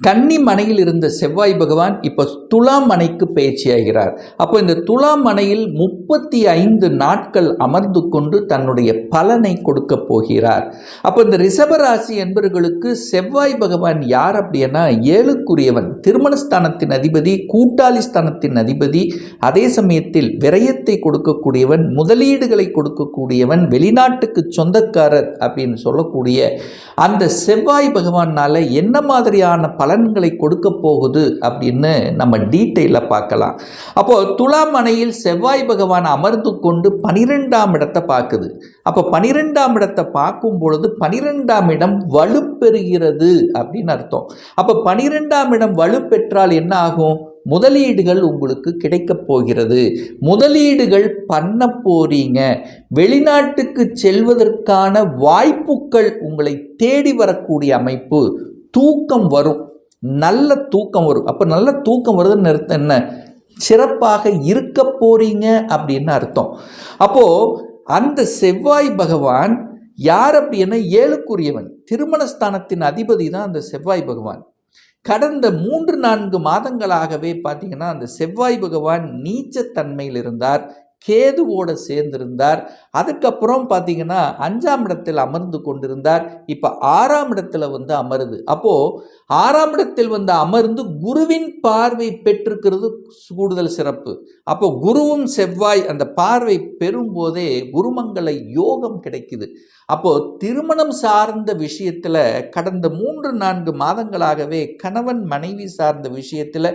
கன்னி மனையில் இருந்த செவ்வாய் பகவான் இப்போ துலாம் மனைக்கு பயிற்சியாகிறார் அப்போ இந்த துலாம் மனையில் முப்பத்தி ஐந்து நாட்கள் அமர்ந்து கொண்டு தன்னுடைய பலனை கொடுக்க போகிறார். அப்போ இந்த ரிஷபராசி என்பவர்களுக்கு செவ்வாய் பகவான் யார் அப்படின்னா ஏழுக்குரியவன் திருமணஸ்தானத்தின் அதிபதி கூட்டாளி ஸ்தானத்தின் அதிபதி அதே சமயத்தில் விரயத்தை கொடுக்கக்கூடியவன் முதலீடுகளை கொடுக்கக்கூடியவன் வெளிநாட்டுக்கு சொந்தக்காரர் அப்படின்னு சொல்லக்கூடிய அந்த செவ்வாய் பகவானால் என்ன மாதிரியான பலன்களை கொடுக்க போகுது அப்படின்னு நம்ம டீட்டெயிலாக பார்க்கலாம். அப்போது துலாம் மனையில் செவ்வாய் பகவான் அமர்ந்து கொண்டு பனிரெண்டாம் இடத்தை பார்க்குது. அப்போ பனிரெண்டாம் இடத்தை பார்க்கும் பொழுது பனிரெண்டாம் இடம் வலுப்பெறுகிறது அப்படின்னு அர்த்தம். அப்போ பனிரெண்டாம் இடம் வலுப்பெற்றால் என்ன ஆகும்? முதலீடுகள் உங்களுக்கு கிடைக்கப் போகிறது. முதலீடுகள் பண்ண போறீங்க. வெளிநாட்டுக்கு செல்வதற்கான வாய்ப்புகள் உங்களை தேடி வரக்கூடிய அமைப்பு. தூக்கம் வரும். நல்ல தூக்கம் வரும். அப்போ நல்ல தூக்கம் வருதுன்னு அர்த்தம் என்ன? சிறப்பாக இருக்க போறீங்க அப்படின்னு அர்த்தம். அப்போது அந்த செவ்வாய் பகவான் யார் அப்படின்னா ஏழுக்குரியவன். திருமணஸ்தானத்தின் அதிபதி தான் அந்த செவ்வாய் பகவான். கடந்த மூன்று நான்கு மாதங்களாகவே பார்த்தீங்கன்னா அந்த செவ்வாய் பகவான் நீச்சத்தன்மையில் இருந்தார் கேதுவோடு சேர்ந்திருந்தார். அதுக்கப்புறம் பார்த்தீங்கன்னா அஞ்சாம் இடத்தில் அமர்ந்து கொண்டிருந்தார். இப்போ ஆறாம் இடத்துல வந்து அமருது. அப்போது ஆறாம் இடத்தில் வந்து அமர்ந்து குருவின் பார்வை பெற்றிருக்கிறது கூடுதல் சிறப்பு. அப்போ குருவும் செவ்வாய் அந்த பார்வை பெறும்போதே குருமங்கள யோகம் கிடைக்குது. அப்போது திருமணம் சார்ந்த விஷயத்தில் கடந்த மூன்று நான்கு மாதங்களாகவே கணவன் மனைவி சார்ந்த விஷயத்தில்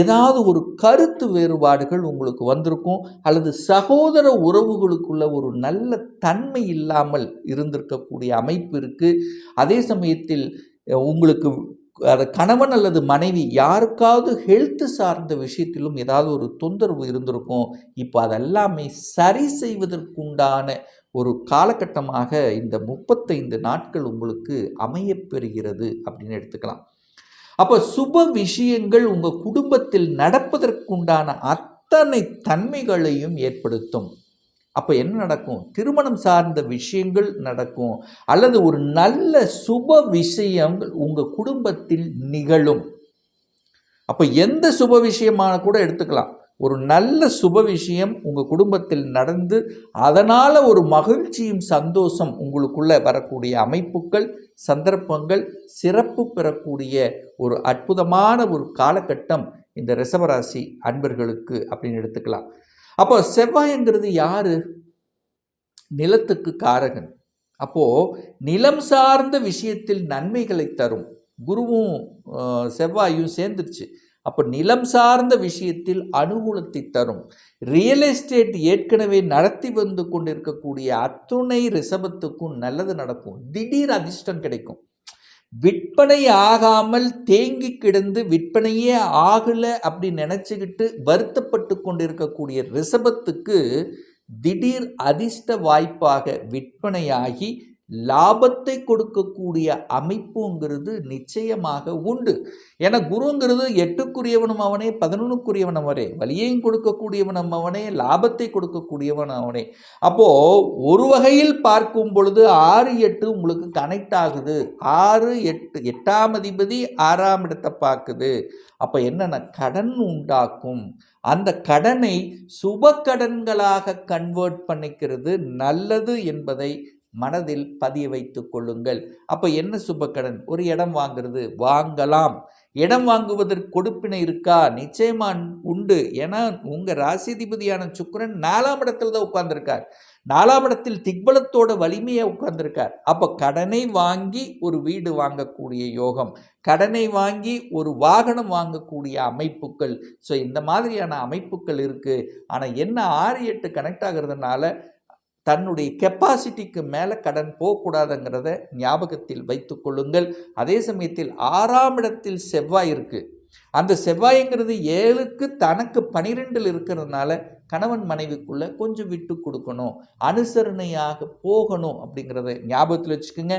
ஏதாவது ஒரு கருத்து வேறுபாடுகள் உங்களுக்கு வந்திருக்கும். அல்லது சகோதர உறவுகளுக்குள்ள ஒரு நல்ல தன்மை இல்லாமல் இருந்திருக்கக்கூடிய அமைப்பு இருக்குது அதே சமயத்தில் உங்களுக்கு அது கணவன் அல்லது மனைவி யாருக்காவது ஹெல்த் சார்ந்த விஷயத்திலும் ஏதாவது ஒரு தொந்தரவு இருந்திருக்கும். இப்போ அதெல்லாமே சரி செய்வதற்குண்டான ஒரு காலகட்டமாக இந்த முப்பத்தைந்து நாட்கள் உங்களுக்கு அமையப்பெறுகிறது அப்படின்னு எடுத்துக்கலாம். அப்போ சுப விஷயங்கள் உங்கள் குடும்பத்தில் நடப்பதற்குண்டான அத்தனை தன்மைகளையும் ஏற்படுத்தும். அப்போ என்ன நடக்கும்? திருமணம் சார்ந்த விஷயங்கள் நடக்கும். அல்லது ஒரு நல்ல சுப விஷயங்கள் உங்கள் குடும்பத்தில் நிகழும். அப்போ எந்த சுப விஷயமான கூட எடுத்துக்கலாம். ஒரு நல்ல சுப விஷயம் உங்கள் குடும்பத்தில் நடந்து அதனால் ஒரு மகிழ்ச்சியும் சந்தோஷம் உங்களுக்குள்ளே வரக்கூடிய அமைப்புகள் சந்தர்ப்பங்கள் சிறப்பு பெறக்கூடிய ஒரு அற்புதமான ஒரு காலகட்டம் இந்த ரிசவராசி அன்பர்களுக்கு அப்படின்னு எடுத்துக்கலாம். அப்போ செவ்வாய்ங்கிறது யாரு? நிலத்துக்கு காரகன். அப்போது நிலம் சார்ந்த விஷயத்தில் நன்மைகளை தரும். குருவும் செவ்வாயும் சேர்ந்துருச்சு. அப்போ நிலம் சார்ந்த விஷயத்தில் அனுகூலத்தை தரும். ரியல் எஸ்டேட் ஏற்கனவே நடத்தி வந்து கொண்டிருக்கக்கூடிய அத்துணை ரிசபத்துக்கும் நல்லது நடக்கும். திடீர் அதிர்ஷ்டம் கிடைக்கும். விற்பனை ஆகாமல் தேங்கி கிடந்து விற்பனையே ஆகலை அப்படி நினச்சிக்கிட்டு வருத்தப்பட்டு கொண்டிருக்கக்கூடிய ரிஷபத்துக்கு திடீர் அதிர்ஷ்ட வாய்ப்பாக விற்பனையாகி லாபத்தை கொடுக்கக்கூடிய அமைப்புங்கிறது நிச்சயமாக உண்டு. ஏன்னா குருங்கிறது எட்டுக்குரியவனும் அவனே பதினொன்றுக்குரியவன் அவனே. வலியையும் கொடுக்கக்கூடியவனும் அவனே லாபத்தை கொடுக்கக்கூடியவன் அவனே. அப்போது ஒரு வகையில் பார்க்கும் பொழுது ஆறு எட்டு உங்களுக்கு கனெக்ட் ஆகுது. ஆறு எட்டு எட்டாம் அதிபதி ஆறாம் இடத்தை பார்க்குது. அப்போ என்னென்ன கடன் உண்டாக்கும். அந்த கடனை சுப கடன்களாக கன்வெர்ட் பண்ணிக்கிறது நல்லது என்பதை மனதில் பதிய வைத்து கொள்ளுங்கள். அப்போ என்ன சுபக்கடன்? ஒரு இடம் வாங்குறது. வாங்கலாம். இடம் வாங்குவதற்கு கொடுப்பினை இருக்கா? நிச்சயமா உண்டு. ஏன்னா உங்கள் ராசிதிபதியான சுக்கரன் நாலாம் இடத்துல தான் உட்கார்ந்துருக்கார். நாலாம் இடத்தில் திக்பலத்தோட வலிமையை உட்கார்ந்துருக்கார். அப்போ கடனை வாங்கி ஒரு வீடு வாங்கக்கூடிய யோகம் கடனை வாங்கி ஒரு வாகனம் வாங்கக்கூடிய அமைப்புகள். ஸோ இந்த மாதிரியான அமைப்புகள் இருக்குது ஆனால் என்ன ஆறு எட்டு கனெக்ட் ஆகிறதுனால தன்னுடைய கெப்பாசிட்டிக்கு மேலே கடன் போகக்கூடாதுங்கிறத ஞாபகத்தில் வைத்து கொள்ளுங்கள். அதே சமயத்தில் ஆறாம் இடத்தில் செவ்வாய் இருக்குது அந்த செவ்வாய்ங்கிறது ஏழுக்கு தனக்கு பனிரெண்டில் இருக்கிறதுனால கணவன் மனைவிக்குள்ளே கொஞ்சம் விட்டு கொடுக்கணும். அனுசரணையாக போகணும் அப்படிங்கிறத ஞாபகத்தில் வச்சுக்கோங்க.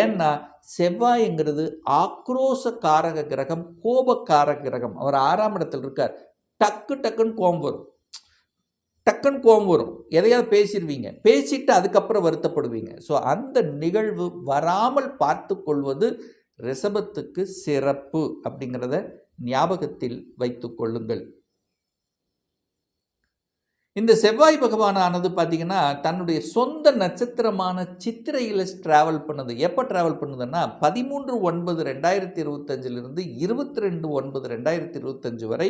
ஏன்னா செவ்வாய்ங்கிறது ஆக்ரோச காரக கிரகம் கோபக்காரக கிரகம். அவர் ஆறாம் இடத்தில் இருக்கார். டக்கு டக்குன்னு கோம்பம் வரும். டக்குன்னு கோபம் வரும். எதையாவது பேசிடுவீங்க. பேசிட்டு அதுக்கப்புறம் வருத்தப்படுவீங்க. ஸோ அந்த நிகழ்வு வராமல் பார்த்து கொள்வது ரிஷபத்துக்கு சிறப்பு அப்படிங்கிறத ஞாபகத்தில் வைத்து கொள்ளுங்கள். இந்த செவ்வாய் பகவானானது பார்த்தீங்கன்னா தன்னுடைய சொந்த நட்சத்திரமான சித்திரையில் ட்ராவல் பண்ணுது. எப்போ ட்ராவல் பண்ணுதுன்னா பதிமூன்று ஒன்பது ரெண்டாயிரத்தி இருபத்தஞ்சிலிருந்து இருபத்தி ரெண்டு ஒன்பது ரெண்டாயிரத்தி இருபத்தஞ்சு வரை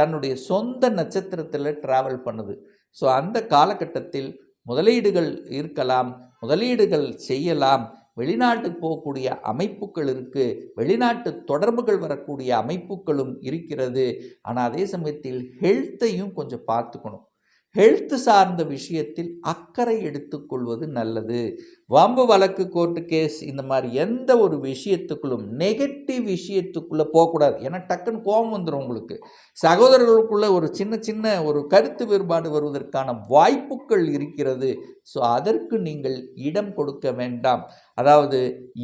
தன்னுடைய சொந்த நட்சத்திரத்தில் ட்ராவல் பண்ணுது. ஸோ அந்த காலகட்டத்தில் முதலீடுகள் இருக்கலாம் முதலீடுகள் செய்யலாம். வெளிநாட்டுக்கு போகக்கூடிய அமைப்புகள் இருக்குது வெளிநாட்டு தொடர்புகள் வரக்கூடிய அமைப்புகளும் இருக்கிறது. ஆனால் அதே சமயத்தில் ஹெல்த்தையும் கொஞ்சம் பார்த்துக்கணும். ஹெல்த் சார்ந்த விஷயத்தில் அக்கறை எடுத்துக்கொள்வது நல்லது. வம்பு வழக்கு கோர்ட்டு கேஸ் இந்த மாதிரி எந்த ஒரு விஷயத்துக்குள்ளும் நெகட்டிவ் விஷயத்துக்குள்ளே போகக்கூடாது. ஏன்னா டக்குன்னு கோபம் வந்துடும் உங்களுக்கு. சகோதரர்களுக்குள்ளே ஒரு சின்ன சின்ன ஒரு கருத்து வேறுபாடு வருவதற்கான வாய்ப்புகள் இருக்கிறது. ஸோ அதற்கு நீங்கள் இடம் கொடுக்க வேண்டாம். அதாவது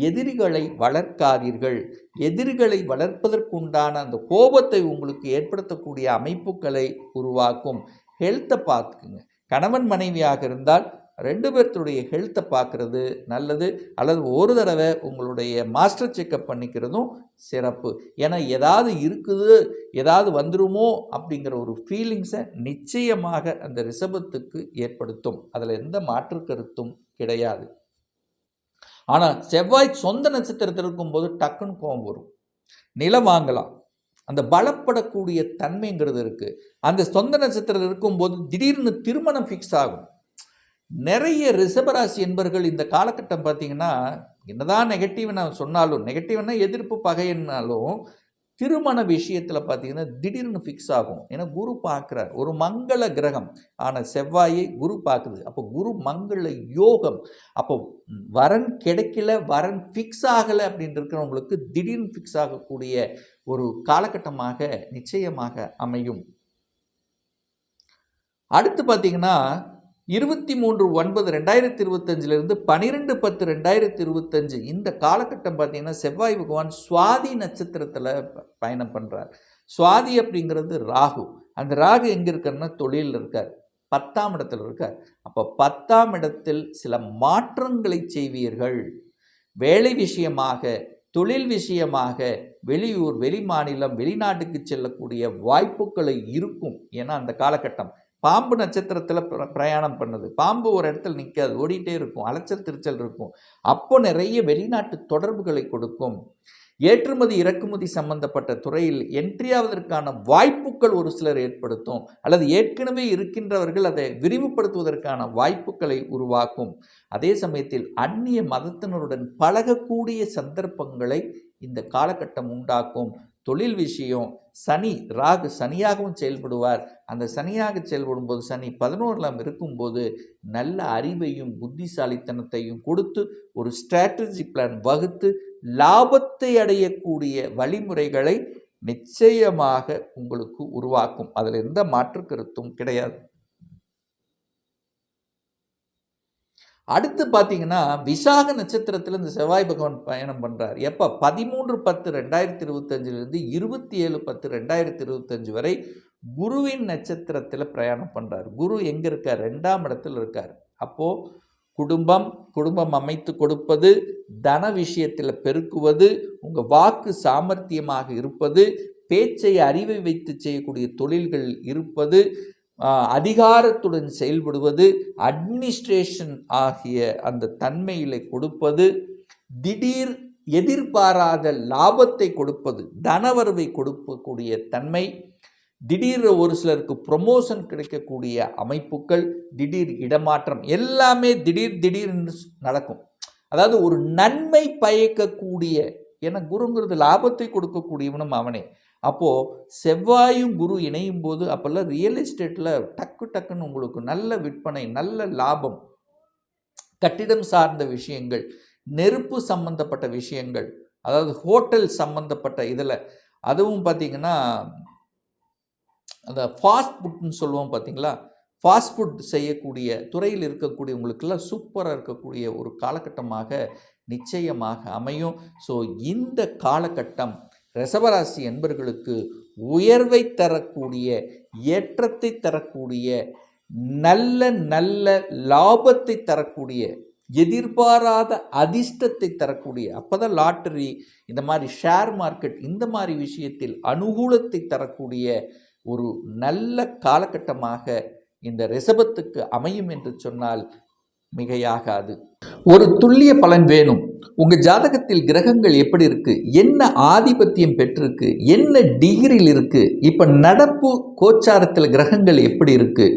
எதிரிகளை வளர்க்காதீர்கள். எதிரிகளை வளர்ப்பதற்குண்டான அந்த கோபத்தை உங்களுக்கு ஏற்படுத்தக்கூடிய அமைப்புகளை உருவாக்கும். ஹெல்த்தை பார்த்துக்குங்க. கணவன் மனைவியாக இருந்தால் ரெண்டு பேர்த்துடைய ஹெல்த்தை பார்க்குறது நல்லது. அல்லது ஒரு தடவை உங்களுடைய மாஸ்டர் செக்கப் பண்ணிக்கிறதும் சிறப்பு. ஏன்னா ஏதாவது இருக்குது ஏதாவது வந்துருமோ அப்படிங்கிற ஒரு ஃபீலிங்ஸை நிச்சயமாக அந்த ரிஷபத்துக்கு ஏற்படுத்தும். அதில் எந்த மாற்று கருத்தும் கிடையாது. ஆனால் செவ்வாய் சொந்த நட்சத்திரத்தில் இருக்கும்போது டக்குன்னு கோபம் வரும். நிலம் வாங்கலாம். அந்த பலப்படக்கூடிய தன்மைங்கிறது இருக்குது அந்த சொந்த நட்சத்திரம் இருக்கும்போது திடீர்னு திருமணம் ஃபிக்ஸ் ஆகும். நிறைய ரிஷபராசி என்பர்கள் இந்த காலகட்டம் பார்த்தீங்கன்னா என்னதான் நெகட்டிவ் நான் சொன்னாலும் நெகட்டிவ்னா எதிர்ப்பு பகைன்னாலும் திருமண விஷயத்தில் பார்த்தீங்கன்னா திடீர்னு ஃபிக்ஸ் ஆகும். ஏன்னா குரு பார்க்குறார். ஒரு மங்கள கிரகம். ஆனால் செவ்வாயை குரு பார்க்குது. அப்போ குரு மங்கள யோகம். அப்போ வரன் கிடைக்கல வரன் ஃபிக்ஸ் ஆகலை அப்படின்னு இருக்கிறவங்களுக்கு திடீர்னு ஃபிக்ஸ் ஆகக்கூடிய ஒரு காலகட்டமாக நிச்சயமாக அமையும். அடுத்து பார்த்தீங்கன்னா இருபத்தி மூன்று ஒன்பது ரெண்டாயிரத்தி இருபத்தஞ்சிலிருந்து பன்னிரெண்டு பத்து ரெண்டாயிரத்தி இருபத்தஞ்சு இந்த காலகட்டம் பார்த்தீங்கன்னா செவ்வாய் பகவான் சுவாதி நட்சத்திரத்தில் பயணம் பண்ணுறார் சுவாதி அப்படிங்கிறது ராகு. அந்த ராகு எங்கே இருக்காருன்னா தொழிலில் இருக்கார். பத்தாம் இடத்தில் இருக்கார். அப்போ பத்தாம் இடத்தில் சில மாற்றங்களை செய்வீர்கள். வேலை விஷயமாக தொழில் விஷயமாக வெளியூர் வெளி மாநிலம் வெளிநாட்டுக்கு செல்லக்கூடிய வாய்ப்புகளை இருக்கும் ஏன்னா அந்த காலகட்டம். பாம்பு நட்சத்திரத்தில் பிரயாணம் பண்ணுது. பாம்பு ஒரு இடத்துல நிற்காது ஓடிட்டே இருக்கும். அலைச்சல் திருச்சல் இருக்கும். அப்போ நிறைய வெளிநாட்டு தொடர்புகளை கொடுக்கும். ஏற்றுமதி இறக்குமதி சம்பந்தப்பட்ட துறையில் என்ட்ரி ஆவதற்கான வாய்ப்புகள் ஒரு சிலர் ஏற்படுத்தும். அல்லது ஏற்கனவே இருக்கின்றவர்கள் அதை விரிவுபடுத்துவதற்கான வாய்ப்புகளை உருவாக்கும். அதே சமயத்தில் அந்நிய மதத்தினருடன் பழகக்கூடிய சந்தர்ப்பங்களை இந்த காலகட்டம் உண்டாக்கும். தொழில் விஷயம் சனி ராகு சனியாகவும் செயல்படுவார். அந்த சனியாக செயல்படும் போது சனி பதினோராம் இருக்கும்போது நல்ல அறிவையும் புத்திசாலித்தனத்தையும் கொடுத்து ஒரு ஸ்ட்ராட்டஜி பிளான் வகுத்து லாபத்தை அடையக்கூடிய வழிமுறைகளை நிச்சயமாக உங்களுக்கு உருவாக்கும். அதில் எந்த மாற்று கருத்தும் கிடையாது. அடுத்து பார்த்தீங்கன்னா விசாக நட்சத்திரத்தில் இந்த செவ்வாய் பகவான் பயணம் பண்ணுறார் எப்போ? பதிமூன்று பத்து ரெண்டாயிரத்தி இருபத்தஞ்சிலிருந்து இருபத்தி ஏழு பத்து ரெண்டாயிரத்தி இருபத்தஞ்சு வரை குருவின் நட்சத்திரத்தில் பிரயாணம் பண்ணுறார் குரு எங்கே இருக்கார்? ரெண்டாம் இடத்துல இருக்கார். அப்போது குடும்பம் குடும்பம் அமைத்து கொடுப்பது தன விஷயத்தில் பெருக்குவது உங்கள் வாக்கு சாமர்த்தியமாக இருப்பது பேச்சை அறிவை வைத்து செய்யக்கூடிய தொழில்கள் இருப்பது அதிகாரத்துடன் செயல்படுவது அட்மினிஸ்ட்ரேஷன் ஆகிய அந்த தன்மையிலே கொடுப்பது திடீர் எதிர்பாராத லாபத்தை கொடுப்பது தனவரவை கொடுக்கக்கூடிய தன்மை திடீர் ஒரு சிலருக்கு ப்ரொமோஷன் கிடைக்கக்கூடிய அமைப்புகள் திடீர் இடமாற்றம் எல்லாமே திடீர் திடீர்னு நடக்கும். அதாவது ஒரு நன்மை பயக்கக்கூடிய ஏன்னா குருங்கிறது லாபத்தை கொடுக்கக்கூடியவனும் அவனே. அப்போது செவ்வாயும் குரு இணையும் போது அப்போல்லாம் ரியல் எஸ்டேட்டில் டக்கு டக்குன்னு உங்களுக்கு நல்ல விற்பனை நல்ல லாபம் கட்டிடம் சார்ந்த விஷயங்கள் நெருப்பு சம்பந்தப்பட்ட விஷயங்கள் அதாவது ஹோட்டல் சம்பந்தப்பட்ட இதில் அதுவும் பார்த்தீங்கன்னா அந்த ஃபாஸ்ட் ஃபுட்னு சொல்லுவோம் பார்த்தீங்களா? ஃபாஸ்ட் ஃபுட் செய்யக்கூடிய துறையில் இருக்கக்கூடியவங்களுக்கெல்லாம் சூப்பராக இருக்கக்கூடிய ஒரு காலகட்டமாக நிச்சயமாக அமையும். ஸோ இந்த காலகட்டம் ரிஷபராசி என்பர்களுக்கு உயர்வை தரக்கூடிய ஏற்றத்தை தரக்கூடிய நல்ல நல்ல லாபத்தை தரக்கூடிய எதிர்பாராத அதிர்ஷ்டத்தை தரக்கூடிய அப்போதான் லாட்டரி இந்த மாதிரி ஷேர் மார்க்கெட் இந்த மாதிரி விஷயத்தில் அனுகூலத்தை தரக்கூடிய ஒரு நல்ல காலகட்டமாக இந்த ரிசபத்துக்கு அமையும் என்று சொன்னால் மிகையாகாது. ஒரு துல்லிய பலன் வேணும். உங்கள் ஜாதகத்தில் கிரகங்கள் எப்படி இருக்குது என்ன ஆதிபத்தியம் பெற்றிருக்கு? என்ன டிகிரியில் இருக்குது இப்போ நடப்பு கோச்சாரத்தில் கிரகங்கள் எப்படி இருக்குது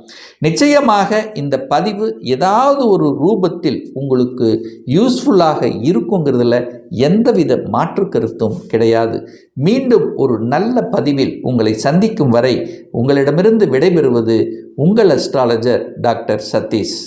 நிச்சயமாக இந்த பதிவு ஏதாவது ஒரு ரூபத்தில் உங்களுக்கு யூஸ்ஃபுல்லாக இருக்குங்கிறதுல எந்தவித மாற்று கருத்தும் கிடையாது. மீண்டும் ஒரு நல்ல பதிவில் உங்களை சந்திக்கும் வரை உங்களிடமிருந்து விடைபெறுவது உங்கள் அஸ்ட்ராலஜர் டாக்டர் சதீஷ்.